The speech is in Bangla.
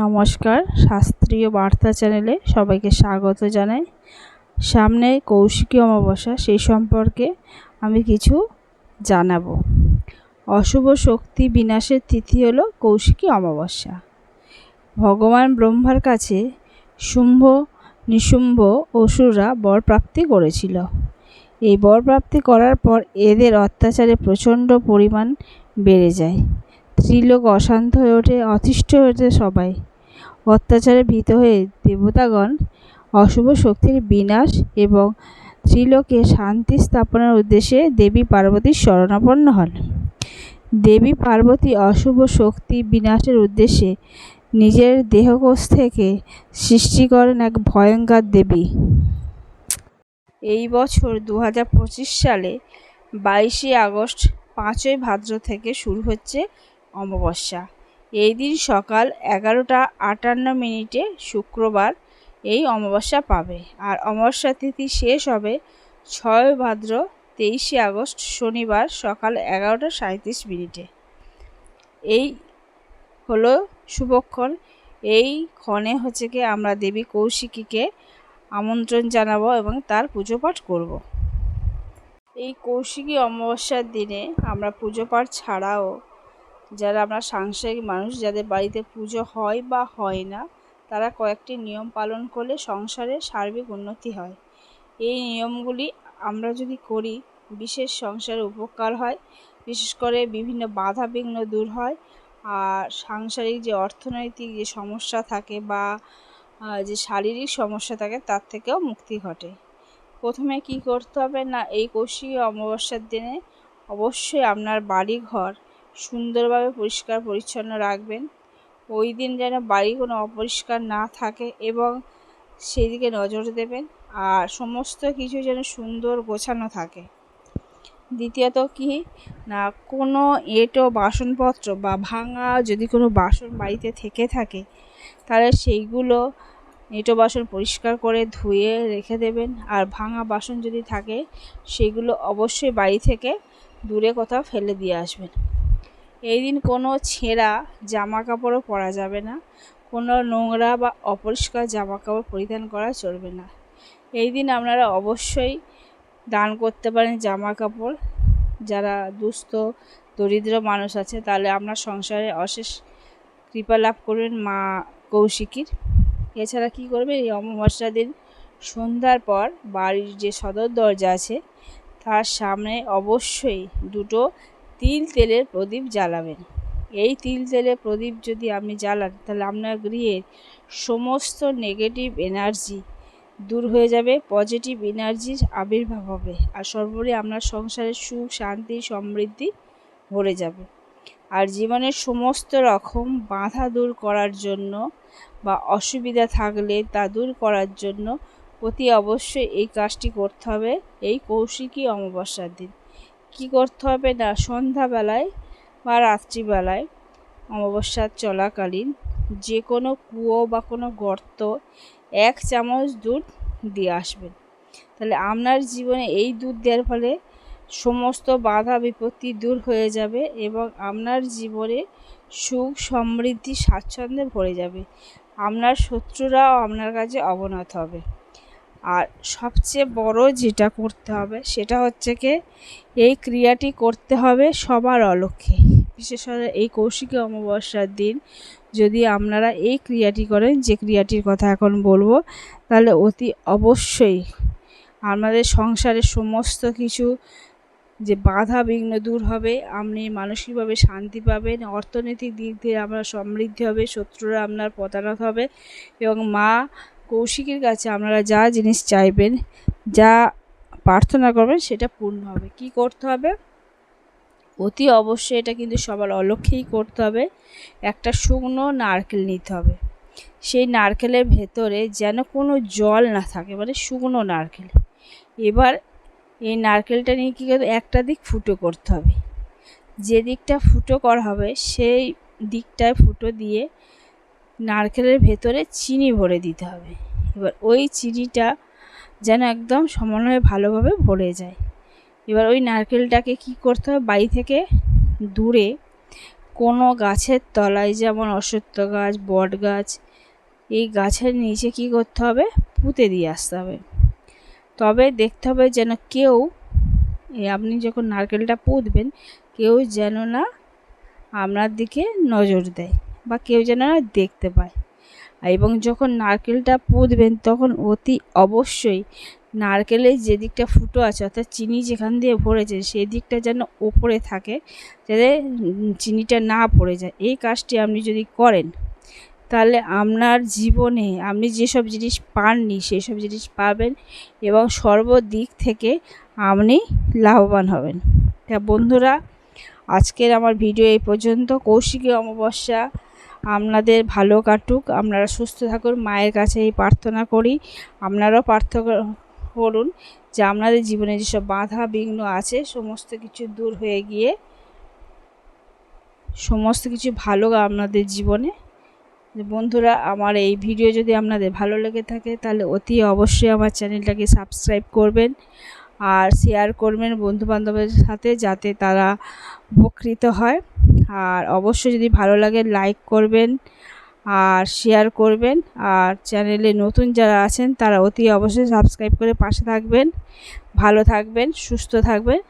নমস্কার, শাস্ত্রীয় বার্তা চ্যানেলে সবাইকে স্বাগত জানাই। সামনে কৌশিকী অমাবস্যা সেই সম্পর্কে আমি কিছু জানাব। অশুভ শক্তি বিনাশের তিথি হলো কৌশিকী অমাবস্যা। ভগবান ব্রহ্মার কাছে শুম্ভ, নিশুম্ভ অসুররা বরপ্রাপ্তি করেছিল। এই বরপ্রাপ্তি করার পর এদের অত্যাচারে প্রচণ্ড পরিমাণ বেড়ে যায়। স্ত্রীলোক অশান্ত হয়ে ওঠে, অতিষ্ঠ হয়ে ওঠে সবাই। অত্যাচারে ভীত হয়ে দেবতাগণ অশুভ শক্তির বিনাশ এবং ত্রিলোকে শান্তি স্থাপনের উদ্দেশ্যে দেবী পার্বতীর শরণাপন্ন হন। দেবী পার্বতী অশুভ শক্তি বিনাশের উদ্দেশ্যে নিজের দেহকোষ থেকে সৃষ্টি করেন এক ভয়ঙ্কর দেবী। এই বছর দু হাজার পঁচিশ সালে বাইশে আগস্ট পাঁচই ভাদ্র থেকে শুরু হচ্ছে অমাবস্যা। এই দিন সকাল এগারোটা আটান্ন মিনিটে শুক্রবার এই অমাবস্যা পাবে। আর অমাবস্যা তিথি শেষ হবে ছয় ভাদ্র তেইশে আগস্ট, শনিবার সকাল এগারোটা সাঁত্রিশ মিনিটে। এই হলো শুভক্ষণ। এই ক্ষণে হচ্ছে কি আমরা দেবী কৌশিকীকে আমন্ত্রণ জানাব এবং তার পুজো পাঠ করব। এই কৌশিকী অমাবস্যার দিনে আমরা পুজো পাঠ ছাড়াও যারা আমরা সাংসারিক মানুষ, যাদের বাড়িতে পুজো হয় বা হয় না, তারা কয়েকটি নিয়ম পালন করলে সংসারে সার্বিক উন্নতি হয়। এই নিয়মগুলি আমরা যদি করি, বিশেষ সংসারে উপকার হয়, বিশেষ করে বিভিন্ন বাধা বিঘ্ন দূর হয়, আর সাংসারিক যে অর্থনৈতিক যে সমস্যা থাকে বা যে শারীরিক সমস্যা থাকে, তার থেকেও মুক্তি ঘটে। প্রথমে কি করতে হবে না, এই কৌশিকী অমাবস্যার দিনে অবশ্যই আপনার বাড়ি ঘর সুন্দরভাবে পরিষ্কার পরিচ্ছন্ন রাখবেন। ওই দিন যেন বাড়ি কোনো অপরিষ্কার না থাকে এবং সেদিকে নজর দেবেন আর সমস্ত কিছু যেন সুন্দর গোছানো থাকে। দ্বিতীয়ত কি? না, কোনো এঁটো বাসনপত্র বা ভাঙা যদি কোনো বাসন বাড়িতে থেকে থাকে, তাহলে সেইগুলো এঁটো বাসন পরিষ্কার করে ধুয়ে রেখে দেবেন। আর ভাঙা বাসন যদি থাকে, সেগুলো অবশ্যই বাড়ি থেকে দূরে কোথাও ফেলে দিয়ে আসবেন। এই দিন কোনো ছেঁড়া জামা কাপড়ও পরা যাবে না, কোনো নোংরা বা অপরিষ্কার জামা কাপড় পরিধান করা চলবে না। এই দিন আপনারা অবশ্যই দান করতে পারেন জামা কাপড় যারা দুস্থ, দরিদ্র মানুষ আছে, তাহলে আপনার সংসারে অশেষ কৃপা লাভ করবেন মা কৌশিকীর। এছাড়া কি করবে এই অমাবস্যা দিন সন্ধ্যার পর বাড়ির যে সদর দরজা আছে, তার সামনে অবশ্যই দুটো তিল তেলের প্রদীপ জ্বালাবেন। এই তিল তেলের প্রদীপ যদি আপনি জ্বালান, তাহলে আপনার গৃহের সমস্ত নেগেটিভ এনার্জি দূর হয়ে যাবে পজিটিভ এনার্জির আবির্ভাব হবে আর সর্বোপরি আপনার সংসারে সুখ, শান্তি, সমৃদ্ধি ভরে যাবে। আর জীবনের সমস্ত রকম বাধা দূর করার জন্য বা অসুবিধা থাকলে তা দূর করার জন্য অতি অবশ্যই এই কাজটি করতে হবে। এই কৌশিকী অমাবস্যার দিন। কি করতে হবে না? সন্ধ্যাবেলায় বা রাত্রিবেলায় অমাবস্যার চলাকালীন যে কোনো কুয়ো বা কোনো গর্ত এক চামচ দুধ দিয়ে আসবেন। তাহলে আপনার জীবনে এই দুধ দেওয়ার ফলে সমস্ত বাধা বিপত্তি দূর হয়ে যাবে এবং আপনার জীবনে সুখ, সমৃদ্ধি, স্বাচ্ছন্দ্যে ভরে যাবে। আপনার শত্রুরাও আপনার কাছে অবনত হবে। আর সবচেয়ে বড় যেটা করতে হবে সেটা হচ্ছে কি, এই ক্রিয়াটি করতে হবে সবার অলক্ষ্যে বিশেষ করে এই কৌশিকী অমাবস্যার দিন যদি আপনারা এই ক্রিয়াটি করেন, যে ক্রিয়াটির কথা এখন বলব, তাহলে অতি অবশ্যই আমাদের সংসারের সমস্ত কিছু যে বাধা বিঘ্ন দূর হবে, আপনি মানসিকভাবে শান্তি পাবেন, অর্থনৈতিক দিক দিয়ে আপনার সমৃদ্ধি হবে, শত্রুরা আপনার প্রতারক হবে এবং মা কৌশিকীর কাছে আপনারা যা জিনিস চাইবেন, যা প্রার্থনা করবেন সেটা পূর্ণ হবে। কি করতে হবে? অতি অবশ্যই এটা কিন্তু সবার অলক্ষেই করতে হবে। একটা শুকনো নারকেল নিতে হবে। সেই নারকেলের ভেতরে যেন কোনো জল না থাকে মানে শুকনো নারকেল। এবার এই নারকেলটা নিয়ে কী করতে একটা দিক ফুটো করতে হবে। যে দিকটা ফুটো করা হবে, সেই দিকটায় ফুটো দিয়ে নারকেলের ভেতরে চিনি ভরে দিতে হবে। এবার ওই চিনিটা যেন একদম সমানভাবে ভালোভাবে ভরে যায়। এবার ওই নারকেলটাকে কি করতে হবে? বাড়ি থেকে দূরে কোনো গাছের তলায়, যেমন অশ্বত্থ গাছ, বট গাছ, এই গাছের নিচে কি করতে হবে? পুঁতে দিয়ে আসতে হবে। তবে দেখতে হবে যেন কেউ আপনি যখন নারকেলটা পুঁতবেন, কেউ যেন না আপনার দিকে নজর দেয়। বা কেউ যেন দেখতে পায়। এবং যখন নারকেলটা পুঁতবেন, তখন অতি অবশ্যই নারকেলের যে দিকটা ফুটো আছে, অর্থাৎ চিনি যেখান দিয়ে ভরেছে সেই দিকটা যেন ওপরে থাকে, যাতে চিনিটা না পড়ে যায়। এই কাজটি আপনি যদি করেন, তাহলে আপনার জীবনে আপনি যেসব জিনিস পাননি সেই সব জিনিস পাবেন এবং সর্বদিক থেকে আপনি লাভবান হবেন। তা বন্ধুরা, আজকের আমার ভিডিও এই পর্যন্ত। কৌশিকী অমাবস্যা আপনাদের ভালো কাটুক, আপনারা সুস্থ থাকুন, মায়ের কাছে এই প্রার্থনা করি। আপনারাও প্রার্থনা করুন যে আপনাদের জীবনে যেসব বাধা বিঘ্ন আছে, সমস্ত কিছু দূর হয়ে গিয়ে, সমস্ত কিছু ভালো আপনাদের জীবনে। বন্ধুরা, আমার এই ভিডিও যদি আপনাদের ভালো লেগে থাকে, তাহলে অতি অবশ্যই আমার চ্যানেলটাকে সাবস্ক্রাইব করবেন আর শেয়ার করবেন বন্ধুবান্ধবের সাথে, যাতে তারা উপকৃত হয়। আর অবশ্যই যদি ভালো লাগে লাইক করবেন আর শেয়ার করবেন। আর চ্যানেলে নতুন যারা আছেন, তারা অতি অবশ্যই সাবস্ক্রাইব করে পাশে থাকবেন। ভালো থাকবেন, সুস্থ থাকবেন।